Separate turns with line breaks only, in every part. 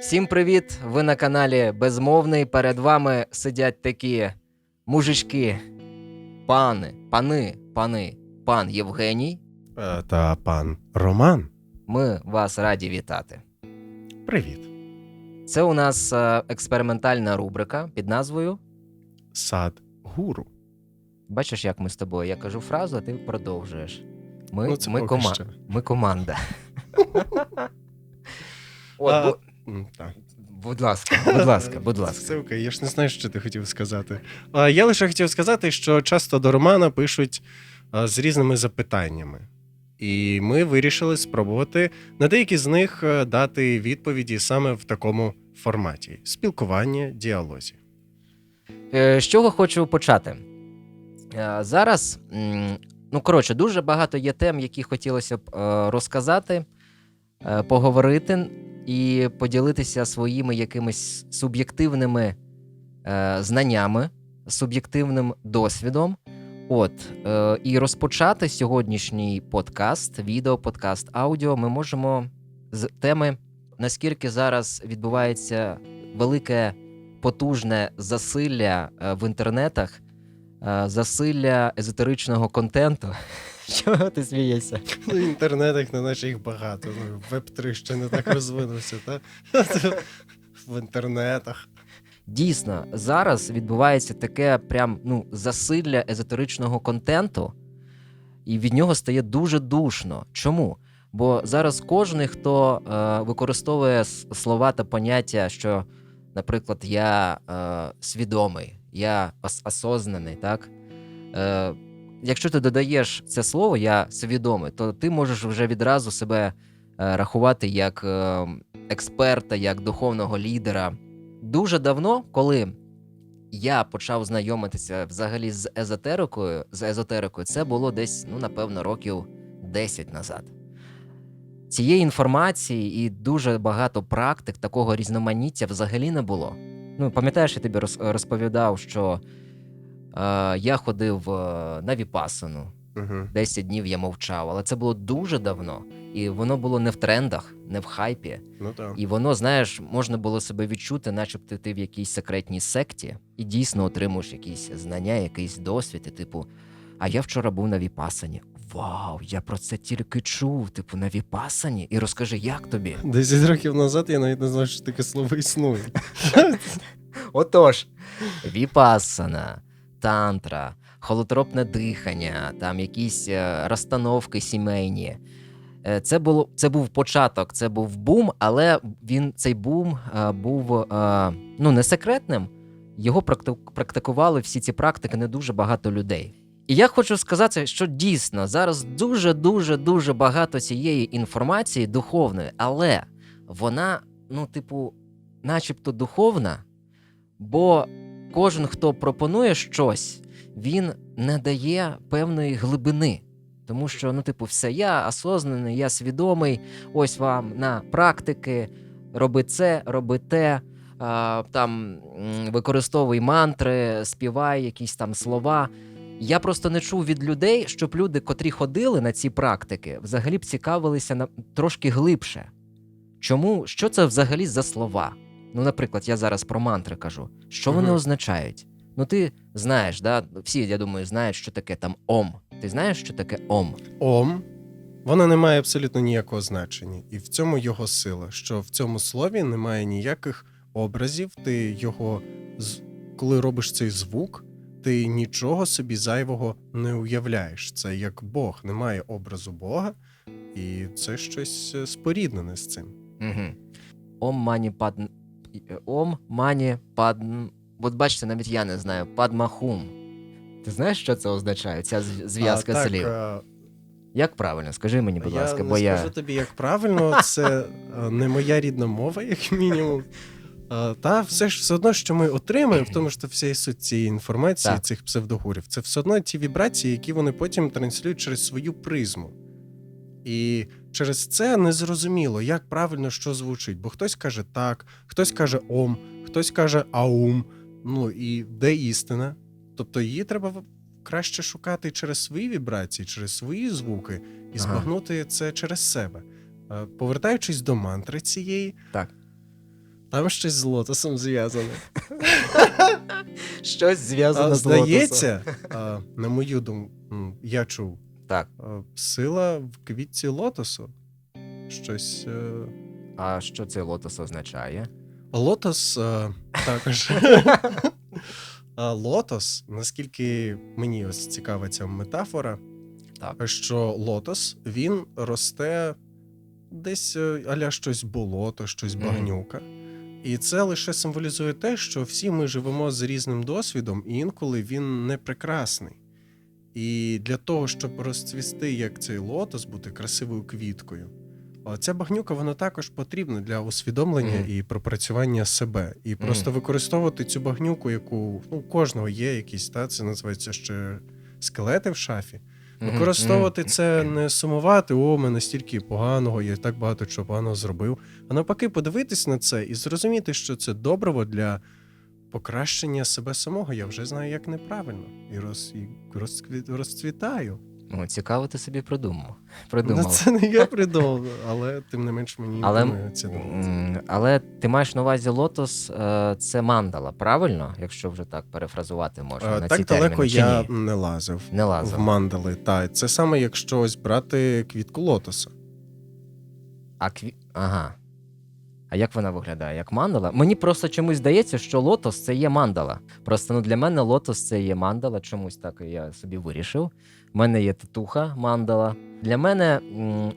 Всім привіт! Ви на каналі Безмовний. Перед вами сидять такі мужички, пани, пани, пани, пан Євгеній.
Е, Та пан Роман.
Ми вас раді вітати.
Привіт.
Це у нас е, експериментальна рубрика під назвою.
Сад гуру.
Бачиш, як ми з тобою. Я кажу фразу, а ти продовжуєш. Ми,
Ну, це
ми, кома... ми команда. От,
А,
бу-
м, Так.
будь ласка, будь ласка, будь ласка.
Все окей, я ж не знаю, що ти хотів сказати. А, Я лише хотів сказати, що часто до Романа пишуть а, з різними запитаннями. І ми вирішили спробувати на деякі з них е, дати відповіді саме в такому форматі: спілкування, діалозі.
Е, З чого хочу почати? Е, Зараз, м, ну коротше, дуже багато є тем, які хотілося б е, розказати, е, поговорити і поділитися своїми якимись суб'єктивними е, знаннями, суб'єктивним досвідом. От, е, і розпочати сьогоднішній подкаст, відеоподкаст, аудіо ми можемо з теми, наскільки зараз відбувається велике потужне засилля е, в інтернетах, е, засилля езотеричного контенту. Чого ти смієшся?
Ну, в інтернетах на наших їх багато. Ну, веб 3 ще не так розвинувся, та? В інтернетах.
Дійсно, зараз відбувається таке прям ну, засилля езотеричного контенту, і від нього стає дуже душно. Чому? Бо зараз кожен, хто е, використовує слова та поняття, що, наприклад, я е, свідомий, я ос- осознаний, так? Е, якщо ти додаєш це слово я свідомий, то ти можеш вже відразу себе е, рахувати як е, експерта, як духовного лідера. Дуже давно, коли я почав знайомитися взагалі з езотерикою, з езотерикою, це було десь, ну, напевно, років 10 назад. Цієї інформації і дуже багато практик такого різноманіття взагалі не було. Ну, пам'ятаєш, я тобі розповідав, що я ходив е, на Віпасану,
Угу.
10 днів я мовчав, але це було дуже давно, і воно було не в трендах, не в хайпі.
Ну так.
І воно, знаєш, можна було себе відчути, начебто ти в якійсь секретній секті, і дійсно отримуєш якісь знання, якийсь досвід, і типу, а я вчора був на Віпасані. Вау, я про це тільки чув, типу, на Віпасані. І розкажи, як тобі?
10 років назад я навіть не знав, що таке слово існує.
Отож, Віпасана, тантра, холотропне дихання, там якісь е, розстановки сімейні. Е, Це, було, це був початок, це був бум, але він, цей бум е, був ну, не секретним. Його практикували всі ці практики не дуже багато людей. І я хочу сказати, що дійсно зараз дуже, дуже, дуже багато цієї інформації духовної, але вона, ну, типу, начебто духовна, бо кожен, хто пропонує щось, він не дає певної глибини. Тому що, ну, типу, все, я осознаний, я свідомий, ось вам на практики, роби це, роби те, а, там використовуй мантри, співай якісь там слова. Я просто не чув від людей, щоб люди, котрі ходили на ці практики, взагалі б цікавилися на трошки глибше. Чому що це взагалі за слова? Ну, наприклад, я зараз про мантри кажу. Що вони
Мгм.
означають? Ну, ти знаєш, да? всі, я думаю, знають, що таке там ом. Ти знаєш, що таке ом?
Ом. Вона не має абсолютно ніякого значення, і в цьому його сила, що в цьому слові немає ніяких образів. Ти його коли робиш цей звук, ти нічого собі зайвого не уявляєш. Це як Бог, немає образу Бога, і це щось е, споріднене з цим.
Угу. Ом мані падн. Ом мані падн. От бачите, навіть я не знаю. Падмахум. Ти знаєш, що це означає? Ця зв'язка
А, так,
слів.
е,
Як правильно? Скажи мені, будь
я
ласка,
не
бо я.
скажу тобі, як правильно, це не моя рідна мова, як мінімум. Та все ж все одно, що ми отримаємо, в тому що вся і суть цієї інформації,
Так.
цих псевдогурів, це все одно ті вібрації, які вони потім транслюють через свою призму. І через це незрозуміло, як правильно що звучить. Бо хтось каже так, хтось каже ом, хтось каже аум. Ну і де істина? Тобто її треба краще шукати через свої вібрації, через свої звуки і
Ага.
це через себе. Е, Повертаючись до мантри цієї,
Так.
там щось з лотосом зв'язане.
Щось зв'язане з лотосом.
Здається, на мою думку, я чув,
Так.
сила в квітці лотосу. Щось. е,
А що цей лотос означає?
Лотос е, також. Лотос, наскільки мені ось цікава ця метафора,
Так.
що лотос він росте десь е, аля щось болото, щось багнюка. І це лише символізує те, що всі ми живемо з різним досвідом, і інколи він не прекрасний. І для того, щоб розцвісти як цей лотос, бути красивою квіткою, ця багнюка вона також потрібна для усвідомлення
Мгм.
і пропрацювання себе. І просто використовувати цю багнюку, яку ну, у кожного є якісь, та це називається ще скелети в шафі. Використовувати
мгм.
це не сумувати, о, мене стільки поганого, я так багато чого поганого зробив. А навпаки, подивитись на це і зрозуміти, що це доброво для покращення себе самого. Я вже знаю, як неправильно, і, роз, і розкві- розцвітаю.
О, цікаво, ти собі придумав.
Ну, це не я придумав, але тим не менш мені
Але,
ця думка.
але ти маєш на увазі лотос, е, це мандала, правильно? Якщо вже так перефразувати можна.
Е,
на
Так
ці
далеко
терміни,
я
ні?
не лазив.
не
В мандали, та це саме якщо ось брати квітку лотоса.
А кві... Ага. А як вона виглядає? Як мандала? Мені просто чомусь здається, що лотос це є мандала. Просто ну, для мене лотос це є мандала. Чомусь так я собі вирішив. У мене є татуха мандала. Для мене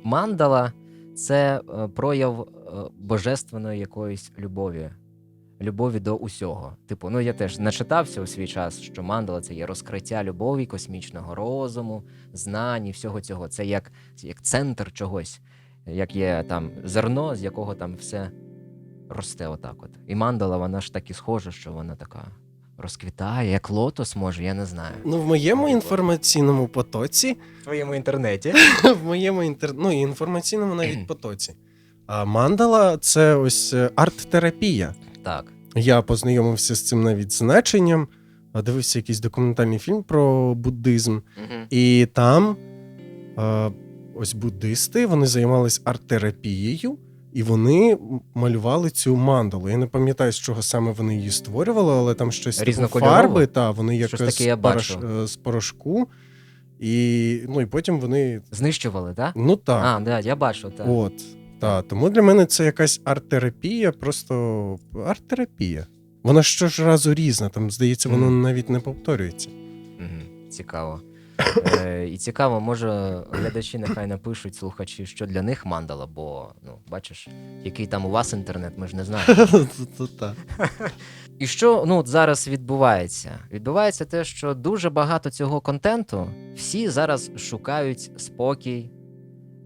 мандала це е, прояв е, божественної якоїсь любові. Любові до усього. Типу, ну я теж начитався у свій час, що мандала це є розкриття любові, космічного розуму, знань і всього цього. Це як, як центр чогось як є там зерно, з якого там все росте отак от. І мандала, вона ж так і схожа, що вона така розквітає, як лотос може, я не знаю.
Ну, в моєму інформаційному потоці
В твоєму інтернеті.
в моєму інтер... ну, інформаційному навіть потоці. А мандала це ось е, арт-терапія.
Так.
Я познайомився з цим навіть значенням, дивився якийсь документальний фільм про буддизм,
Угу.
і там е, ось буддисти вони займались арт-терапією, і вони малювали цю мандалу. Я не пам'ятаю, з чого саме вони її створювали, але там щось типу фарби, та вони як
Щось таке
з,
я
порош- е, з порошку. І, ну, і потім вони.
Знищували, так?
Ну так.
А, да, я бачу, так.
От. Та, тому для мене це якась арт-терапія, просто арт-терапія. Вона щоразу різна, там, здається, воно
Мгм.
навіть не повторюється.
Угу. Цікаво. Е, і цікаво, може, глядачі нехай напишуть слухачі, що для них мандала, бо ну, бачиш, який там у вас інтернет, ми ж не знаємо. І що ну, от зараз відбувається? Відбувається те, що дуже багато цього контенту всі зараз шукають спокій,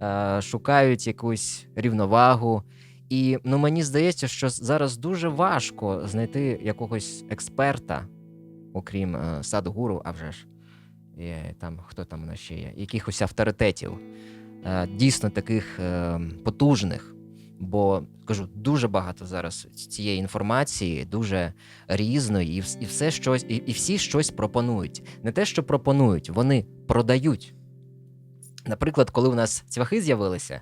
е, шукають якусь рівновагу. І ну, мені здається, що зараз дуже важко знайти якогось експерта, окрім е, садгуру, а вже ж і, там хто там у нас ще є, якихось авторитетів, е, дійсно таких е, потужних. Бо кажу, дуже багато зараз цієї інформації, дуже різної, і, і все щось, і, і всі щось пропонують. Не те, що пропонують, вони продають. Наприклад, коли у нас цвяхи з'явилися,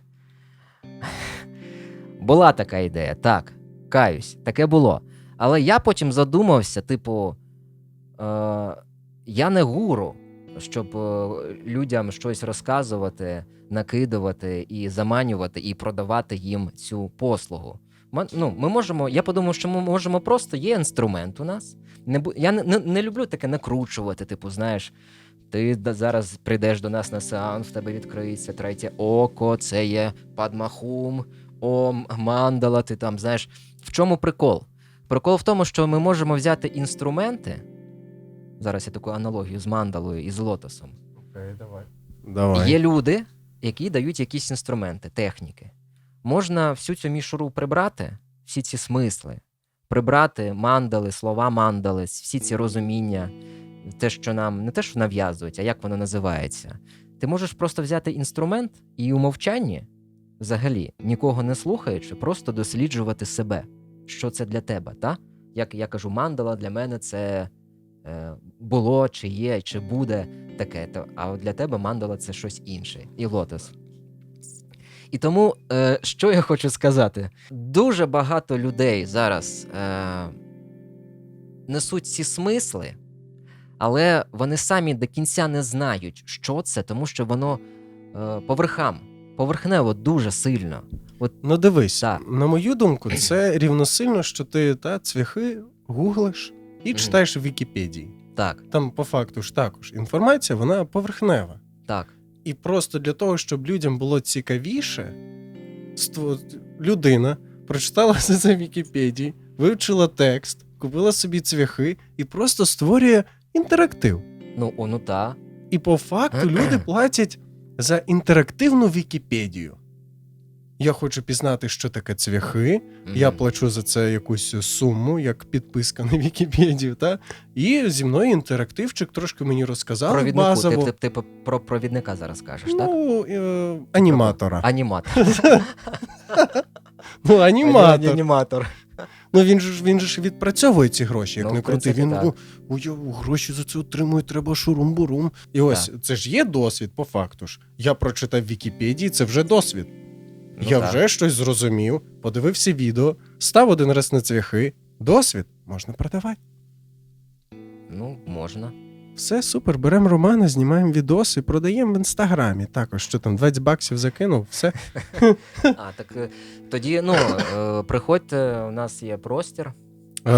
була така ідея, так, каюсь, таке було. Але я потім задумався: типу, е, я не гуру, щоб е, людям щось розказувати, накидувати і заманювати, і продавати їм цю послугу. Ну, ми можемо, я подумав, що ми можемо просто є інструмент у нас. Не, я не, не, не люблю таке накручувати, типу, знаєш. Ти зараз прийдеш до нас на сеанс, в тебе відкриється третє око, це є падмахум, ом, мандала, ти там знаєш. В чому прикол? Прикол в тому, що ми можемо взяти інструменти. Зараз я таку аналогію з мандалою і з лотосом.
Окей, давай. Давай.
Є люди, які дають якісь інструменти, техніки. Можна всю цю мішуру прибрати, всі ці смисли, прибрати мандали, слова мандали, всі ці розуміння, те, що нам не те, що нав'язують, а як воно називається. Ти можеш просто взяти інструмент і у мовчанні, взагалі, нікого не слухаючи, просто досліджувати себе, що це для тебе. Та? Як я кажу, мандала для мене це було, чи є, чи буде таке. То, а для тебе мандала це щось інше. І лотос. І тому, е, що я хочу сказати, дуже багато людей зараз е, несуть ці смисли, але вони самі до кінця не знають, що це, тому що воно е, по поверхнево дуже сильно.
Ну дивись,
Так.
на мою думку, це рівносильно, що ти та цвяхи гуглиш і
Мгм.
читаєш в Вікіпедії.
Так,
Там по факту ж також інформація, вона поверхнева.
так.
І просто для того, щоб людям було цікавіше, ство- людина прочитала це в Вікіпедії, вивчила текст, купила собі цвяхи і просто створює інтерактив.
Ну, о, ну та.
І по факту люди платять за інтерактивну Вікіпедію. Я хочу пізнати, що таке цвяхи. Я плачу за це якусь суму, як підписка на Вікіпедію, та? і зі мною інтерактивчик трошки мені розказали
Провіднику,
базово.
ти, ти, ти про провідника зараз кажеш, так?
ну, е, аніматора.
Аніматор.
Ну, аніматор.
Аніматор.
Ну він же ж він же ж відпрацьовує ці гроші, як
Ну,
не крути. Він
так.
«О, о, гроші за це отримую, треба шурум-бурум. І ось це ж є досвід, по факту ж. Я прочитав в Вікіпедії, це вже досвід.
Ну,
я
так.
вже щось зрозумів, подивився відео, став один раз на цвяхи. Досвід можна продавати.
Ну, можна.
Все супер, беремо романа, знімаємо відоси, продаємо в інстаграмі. Також що там 20 баксів закинув, все.
А, так е, тоді, ну, е, приходьте, у нас є простір.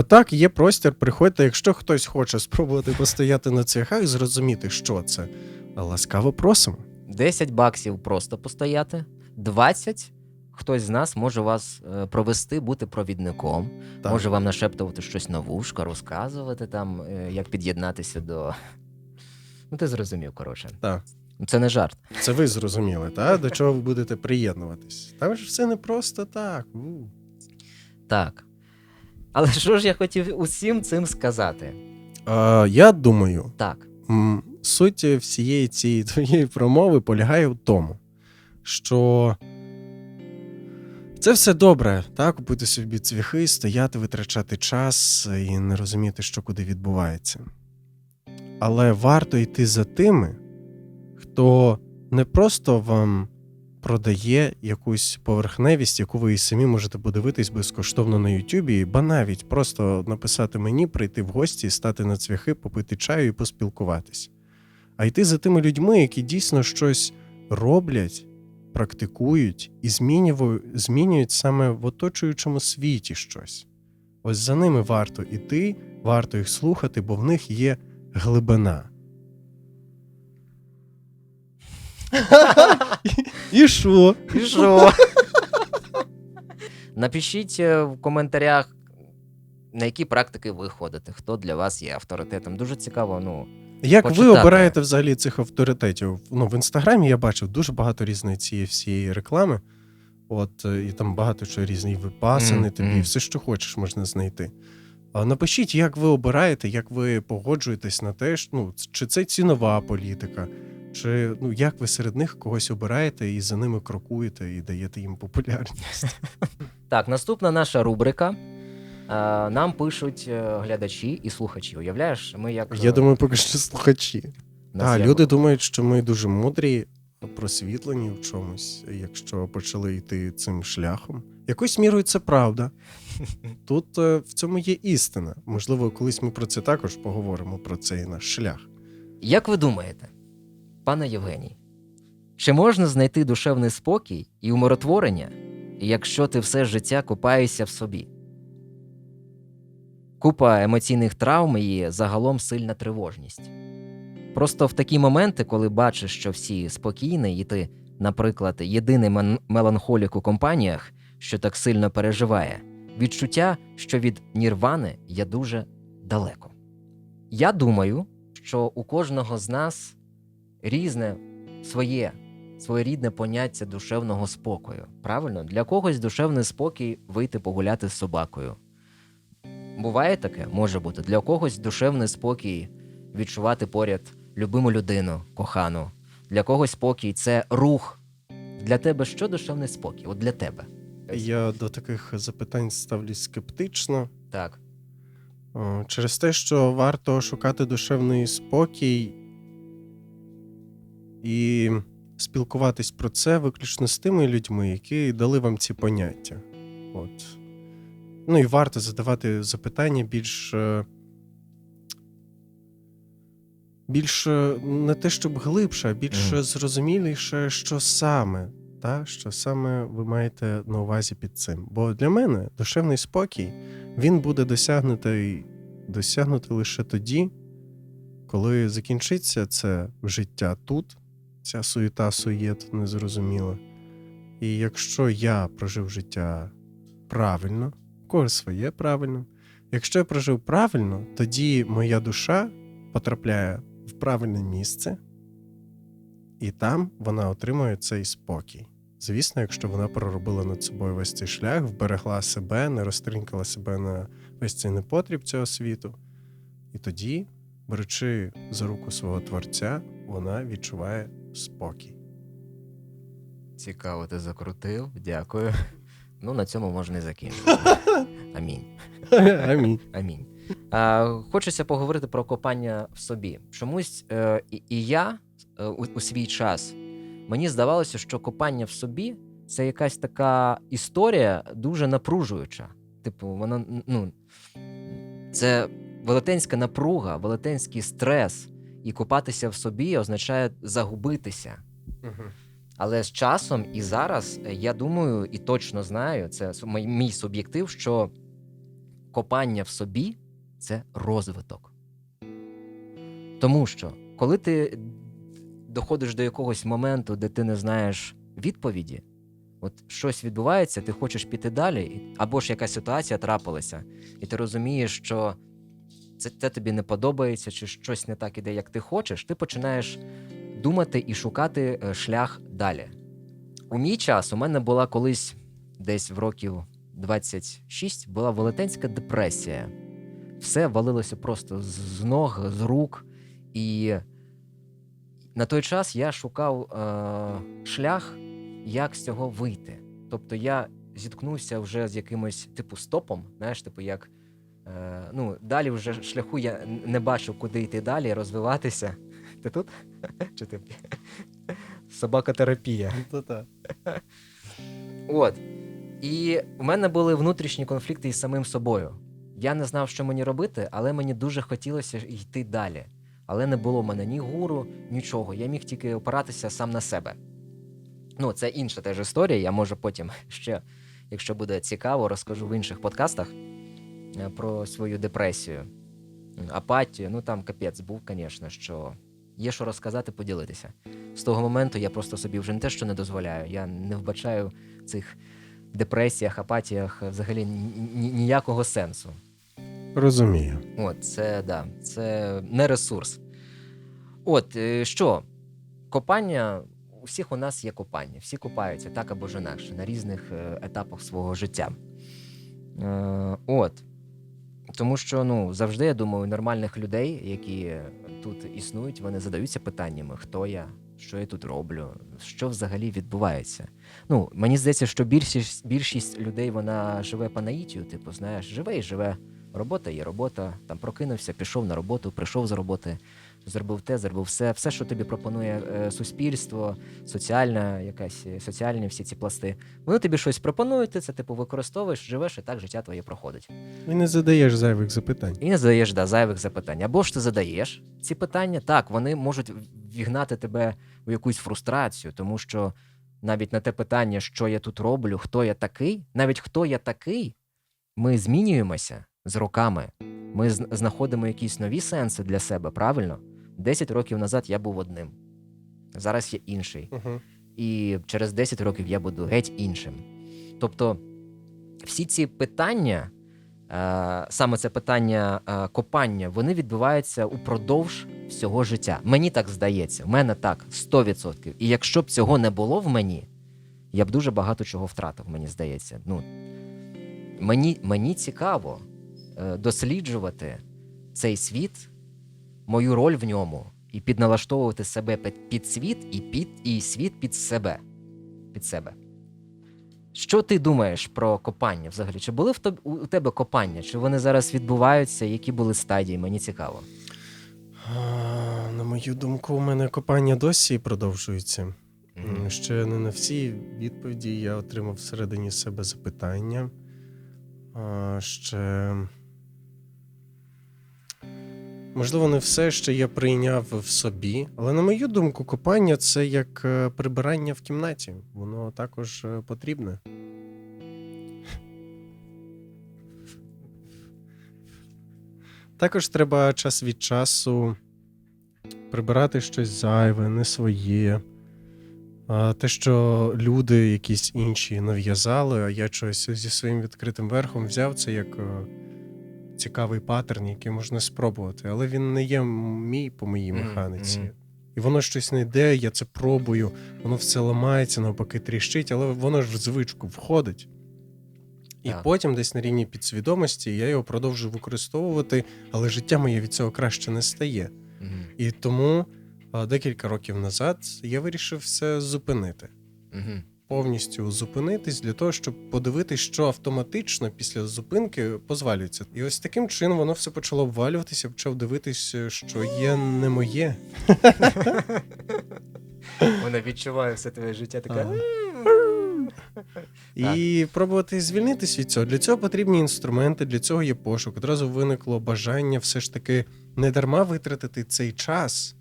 Так, є простір, приходьте, якщо хтось хоче спробувати постояти на цвяхах і зрозуміти, що це. Ласкаво просимо.
10 баксів просто постояти, 20 хтось з нас може вас е, провести, бути провідником,
Так.
може вам нашептувати щось на вушка, розказувати там, е, як під'єднатися до. Ну, ти зрозумів, коротше.
Так.
Це не жарт.
Це ви зрозуміли, та? до чого ви будете приєднуватись. Там ж все не просто так. У.
Так. Але що ж я хотів усім цим сказати?
А, я думаю,
Так.
суть всієї цієї твоєї промови полягає в тому, що це все добре, так, купити собі цвяхи, стояти, витрачати час і не розуміти, що куди відбувається. Але варто йти за тими, хто не просто вам продає якусь поверхневість, яку ви і самі можете подивитись безкоштовно на Ютубі, ба навіть просто написати мені, прийти в гості, стати на цвяхи, попити чаю і поспілкуватись. А йти за тими людьми, які дійсно щось роблять, практикують і змінюву- змінюють саме в оточуючому світі щось. Ось за ними варто іти, варто їх слухати, бо в них є глибина. І що?
І що? Напишіть е, в коментарях, на які практики ви ходите, хто для вас є авторитетом. Дуже цікаво, ну.
Як ви обираєте взагалі цих авторитетів? Ну, в інстаграмі я бачив дуже багато різної цієї всієї реклами. От, е, і там багато чого різні випасини,
Мгм,
тобі все, що хочеш, можна знайти. А напишіть, як ви обираєте, як ви погоджуєтесь на те, що, ну, чи це цінова політика, чи ну, як ви серед них когось обираєте і за ними крокуєте і даєте їм популярність.
Так, наступна наша рубрика. Нам пишуть е, глядачі і слухачі. Уявляєш, ми як.
Я
е,
думаю, поки що слухачі.
є-
люди думають, що ми дуже мудрі, просвітлені в чомусь, якщо почали йти цим шляхом. Якось мірою це правда. Тут е, в цьому є істина. Можливо, колись ми про це також поговоримо, про цей наш шлях.
Як ви думаєте, пане Євгеній, чи можна знайти душевний спокій і умиротворення, якщо ти все життя купаєшся в собі? Купа емоційних травм і загалом сильна тривожність. Просто в такі моменти, коли бачиш, що всі спокійні, і ти, наприклад, єдиний меланхолік у компаніях, що так сильно переживає, відчуття, що від нірвани є дуже далеко. Я думаю, що у кожного з нас різне своє, своєрідне поняття душевного спокою. Правильно? Для когось душевний спокій вийти погуляти з собакою. Буває таке, може бути. Для когось душевний спокій відчувати поряд любиму людину, кохану. Для когось спокій це рух. Для тебе що душевний спокій? От для тебе.
Я до таких запитань ставлюсь скептично.
Так.
Через те, що варто шукати душевний спокій і спілкуватись про це виключно з тими людьми, які дали вам ці поняття. От. Ну і варто задавати запитання більш. е, Більш е, не те, щоб глибше, а більш зрозуміліше, що саме, та, що саме ви маєте на увазі під цим. Бо для мене душевний спокій він буде досягнутий, досягнутий лише тоді, коли закінчиться це життя тут, ця суєта суєт незрозуміла. І якщо я прожив життя правильно, когось своє правильно, якщо я прожив правильно, тоді моя душа потрапляє в правильне місце, і там вона отримує цей спокій. Звісно, якщо вона проробила над собою весь цей шлях, вберегла себе, не розтринкала себе на весь цей непотріб цього світу. І тоді, беручи за руку свого творця, вона відчуває спокій.
Цікаво, ти закрутив. Дякую. Ну, на цьому можна і закінчити. Амінь.
Амінь.
Амінь. А, хочеться поговорити про копання в собі. Чомусь е, і, і я е, у, у свій час мені здавалося, що копання в собі це якась така історія дуже напружуюча. Типу, воно ну, це велетенська напруга, велетенський стрес. І копатися в собі означає загубитися. Але з часом і зараз е, я думаю і точно знаю, це мій- суб'єктив, що копання в собі це розвиток. Тому що, коли ти доходиш до якогось моменту, де ти не знаєш відповіді, от щось відбувається, ти хочеш піти далі, або ж якась ситуація трапилася, і ти розумієш, що це, це тобі не подобається, чи щось не так іде, як ти хочеш, ти починаєш думати і шукати е, шлях далі. У мій час у мене була колись десь в років 26 була велетенська депресія. Все валилося просто з- ног, з рук. І на той час я шукав е, шлях, як з цього вийти. Тобто я зіткнувся вже з якимось типу стопом, знаєш, типу, як. Е, ну, далі вже шляху я не бачив, куди йти далі, розвиватися. Ти тут? Чи ти? Собакотерапія.
Та-та.
От. І в мене були внутрішні конфлікти із самим собою. Я не знав, що мені робити, але мені дуже хотілося йти далі. Але не було в мене ні гуру, нічого. Я міг тільки опиратися сам на себе. Ну, це інша теж історія. Я може потім ще, якщо буде цікаво, розкажу в інших подкастах е, про свою депресію, апатію. Ну там капець був, звісно, що є що розказати, поділитися. З того моменту я просто собі вже не те, що не дозволяю, я не вбачаю в цих депресіях, апатіях взагалі ні- ні- ніякого сенсу.
Розумію.
От, це да, це не ресурс. От е, що, копання, у всіх у нас є копання, всі копаються так або ж інакше на різних е, етапах свого життя. Е, от. Тому що ну, завжди, я думаю, нормальних людей, які тут існують, вони задаються питаннями, хто я, що я тут роблю, що взагалі відбувається. Ну, мені здається, що більшість, більшість людей вона живе по наїтію, типу, знаєш, живе і живе. Робота є робота, там прокинувся, пішов на роботу, прийшов з роботи, зробив те, зробив все. Все, що тобі пропонує е, суспільство, соціальна якась е, соціальні всі ці пласти. Вони тобі щось пропонують, ти це типу використовуєш, живеш, і так життя твоє проходить.
І не задаєш зайвих запитань.
І не задаєш да, зайвих запитань. Або ж ти задаєш ці питання, так, вони можуть вігнати тебе в якусь фрустрацію, тому що навіть на те питання, що я тут роблю, хто я такий, навіть хто я такий, ми змінюємося з роками. Ми знаходимо якісь нові сенси для себе, правильно? Десять років назад я був одним, зараз я інший
Угу.
і через 10 років я буду геть іншим. Тобто, всі ці питання, е, саме це питання е, копання, вони відбуваються упродовж всього життя. Мені так здається, в мене так 100%. І якщо б цього не було в мені, я б дуже багато чого втратив, мені здається. Ну, мені, мені цікаво е, досліджувати цей світ, мою роль в ньому, і підналаштовувати себе під, під світ і під і світ під себе. Під себе. Що ти думаєш про копання взагалі? Чи були в тоб- у тебе копання? Чи вони зараз відбуваються? Які були стадії? Мені цікаво.
На мою думку, у мене копання досі продовжується.
Мгм.
Ще не на всі відповіді я отримав всередині себе запитання. Ще. Можливо, не все ще я прийняв в собі, але на мою думку, копання це як е, прибирання в кімнаті. Воно також е, потрібне. Також треба час від часу прибирати щось зайве, не своє. Те, що люди якісь інші нав'язали, а я щось зі своїм відкритим верхом взяв це як е, цікавий паттерн, який можна спробувати. Але він не є мій по моїй механіці.
мгм.
І воно щось не йде, я це пробую, воно все ламається, навпаки, тріщить, але воно ж в звичку входить. І
Так.
потім, десь на рівні підсвідомості, я його продовжую використовувати, але життя моє від цього краще не стає.
Мгм.
І тому декілька років назад я вирішив все зупинити,
Мгм.
Повністю зупинитись для того, щоб подивитись, що автоматично після зупинки позвалюється. І ось таким чином воно все почало обвалюватися, почав дивитись, що є не моє.
Вона відчуває все твоє життя таке.
І пробувати звільнитись від цього. Для цього потрібні інструменти, для цього є пошук. Одразу виникло бажання все ж таки не дарма витратити цей час,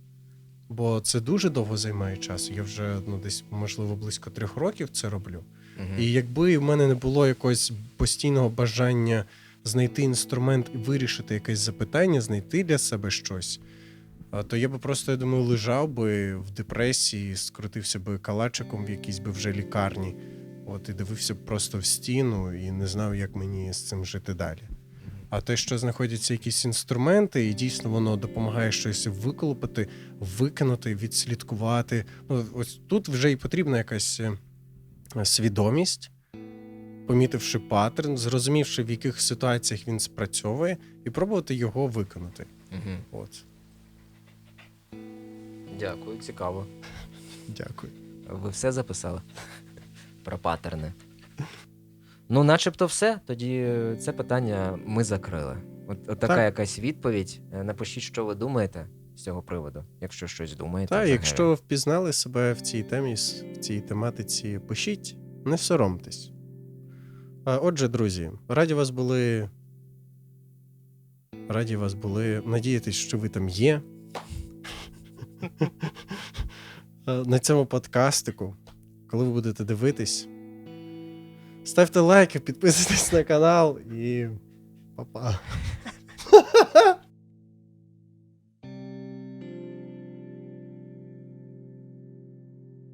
бо це дуже довго займає часу. Я вже ну, десь, можливо, близько трьох років це роблю.
Мгм.
І якби в мене не було якогось постійного бажання знайти інструмент і вирішити якесь запитання, знайти для себе щось, то я би просто, я думаю, лежав би в депресії, скрутився би калачиком в якійсь би вже лікарні. От і дивився б просто в стіну і не знав, як мені з цим жити далі. А те, що знаходяться якісь інструменти, і дійсно воно допомагає щось виколупати, викинути, відслідкувати. Ну, ось тут вже і потрібна якась е, свідомість, помітивши паттерн, зрозумівши, в яких ситуаціях він спрацьовує, і пробувати його виконати.
Мгм.
От,
Дякую, цікаво.
дякую.
Ви все записали про паттерни. Ну, начебто, все. Тоді е, це питання ми закрили. От, от така
Так.
якась відповідь. Е, Напишіть, що ви думаєте з цього приводу, якщо щось думаєте.
Та,
взагалі.
якщо ви впізнали себе в цій темі, в цій тематиці, пишіть, не соромтесь. Отже, друзі, раді вас були. Раді вас були. Надіятись, що ви там є. На цьому подкастику, коли ви будете дивитись, ставте лайки, підписуйтесь на канал і па-па.